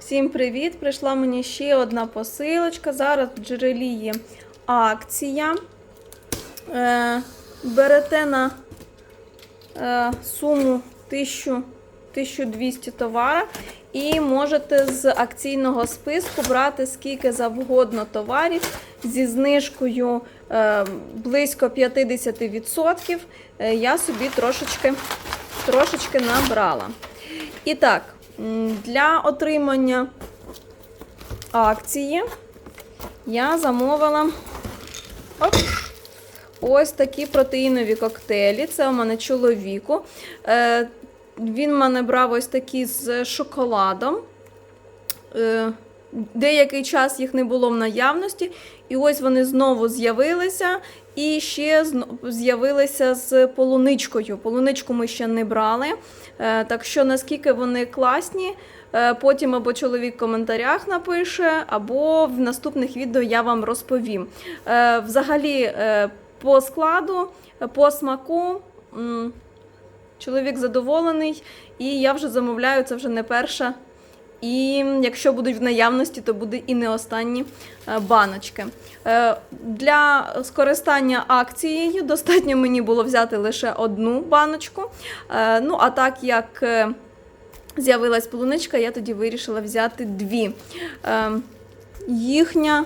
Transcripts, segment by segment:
Всім привіт! Прийшла мені ще одна посилочка. Зараз в джерелі є акція. Е, берете на е, суму 1000, 1200 товара і можете з акційного списку брати скільки завгодно товарів зі знижкою е, близько 50%. Е, я собі трошечки, трошечки набрала. І так, для отримання акції я замовила оп, ось такі протеїнові коктейлі. Це у мене чоловіку. Е, Він мене брав ось такі з шоколадом. Е, Деякий час їх не було в наявності, і ось вони знову з'явилися. І ще з'явилися з полуничкою. Полуничку ми ще не брали. Е, Так що наскільки вони класні, е, потім або чоловік в коментарях напише, або в наступних відео я вам розповім. Е, Взагалі, по складу, по смаку. Чоловік задоволений, і я вже замовляю, це вже не перша. І якщо будуть в наявності, то буде і не останні е, баночки. Е, Для скористання акцією достатньо мені було взяти лише одну баночку. Е, Ну, а так як з'явилась полуничка, я тоді вирішила взяти дві. Їхня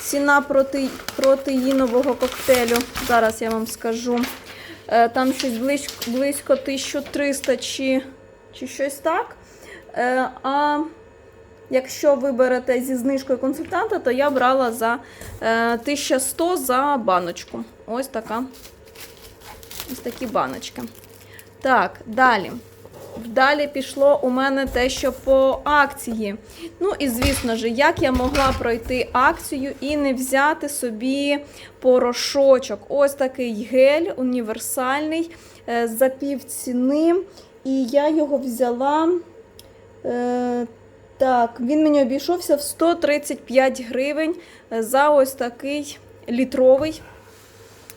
ціна проте... протеїнового коктейлю, зараз я вам скажу. Там щось близько, близько 1300 чи, чи щось так. Е, А якщо ви берете зі знижкою консультанта, то я брала за е, 1100 за баночку. Ось така. Ось такі баночки. Так, далі. Далі пішло у мене те, що по акції. Ну і звісно ж, як я могла пройти акцію і не взяти собі порошочок. Ось такий гель універсальний е, за пів ціни. І я його взяла. Е, так, він мені обійшовся в 135 гривень за ось такий літровий.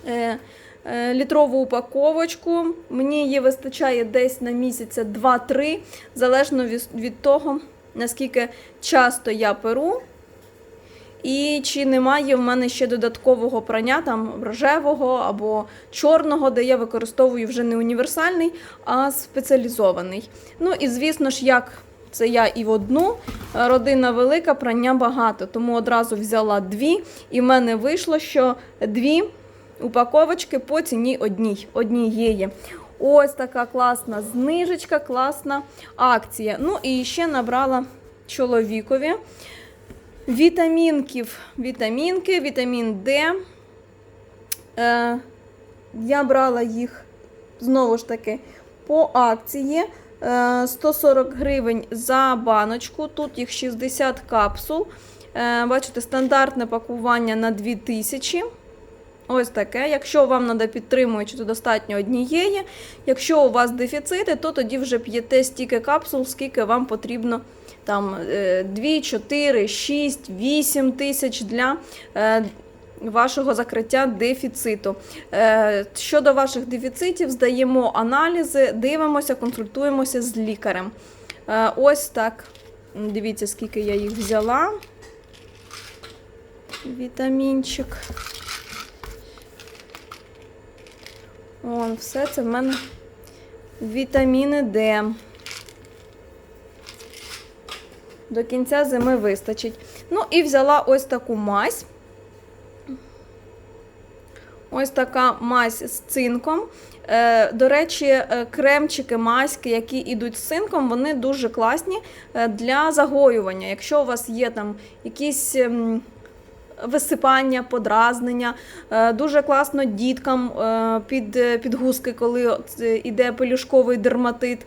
Е, е, Літрову упаковочку. Мені її вистачає десь на місяця 2-3, залежно від, того, наскільки часто я перу. І чи немає в мене ще додаткового прання, там рожевого або чорного, де я використовую вже не універсальний, а спеціалізований. Ну і звісно ж, як це я і в одну, родина велика, прання багато, тому одразу взяла дві, і в мене вийшло, що дві упаковочки по ціні одній, однієї. Ось така класна знижечка, класна акція. Ну і ще набрала чоловікові. Вітамінків, вітамінки, вітамін Д. Е, я брала їх знову ж таки по акції. Е, 140 гривень за баночку. Тут їх 60 капсул. Е, бачите, стандартне пакування на 2000. Ось таке. Якщо вам треба підтримуючи, то достатньо однієї. Якщо у вас дефіцити, то тоді вже п'єте стільки капсул, скільки вам потрібно там 2, 4, 6, 8 тисяч для е, вашого закриття дефіциту. Е, Щодо ваших дефіцитів, здаємо аналізи, дивимося, консультуємося з лікарем. Е, Ось так. Дивіться, скільки я їх взяла. Вітамінчик. Вон, все це в мене вітаміни Д. До кінця зими вистачить. Ну і взяла ось таку мазь. Ось така мазь з цинком. Е, до речі, е, кремчики, маськи, які йдуть з цинком, вони дуже класні е, для загоювання. Якщо у вас є там якісь. ем, Висипання, подразнення. Дуже класно діткам під, е, під гузки, коли от, е, пелюшковий дерматит.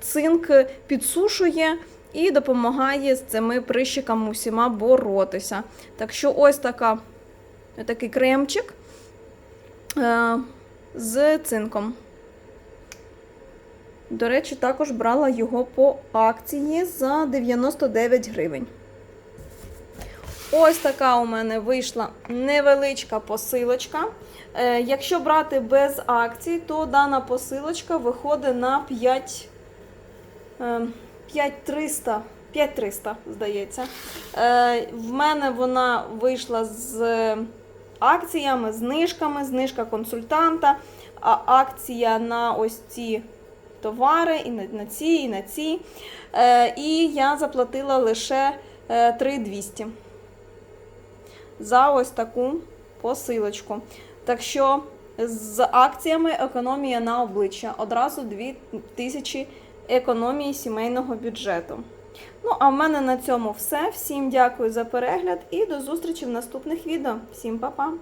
Цинк підсушує і допомагає з цими прищиками усіма боротися. Так що ось така, такий кремчик з цинком. До речі, також брала його по акції за 99 гривень. Ось така у мене вийшла невеличка посилочка. Е, якщо брати без акцій, то дана посилочка виходить на 5, е, 5300, 5300, здається. Е, в мене вона вийшла з акціями, знижками, знижка консультанта, а акція на ось ці товари, і на, ці, і на ці. Е, і я заплатила лише е, 3200 за ось таку посилочку. Так що з акціями економія на обличчя. Одразу 2000 економії сімейного бюджету. Ну, а в мене на цьому все. Всім дякую за перегляд і до зустрічі в наступних відео. Всім па-па!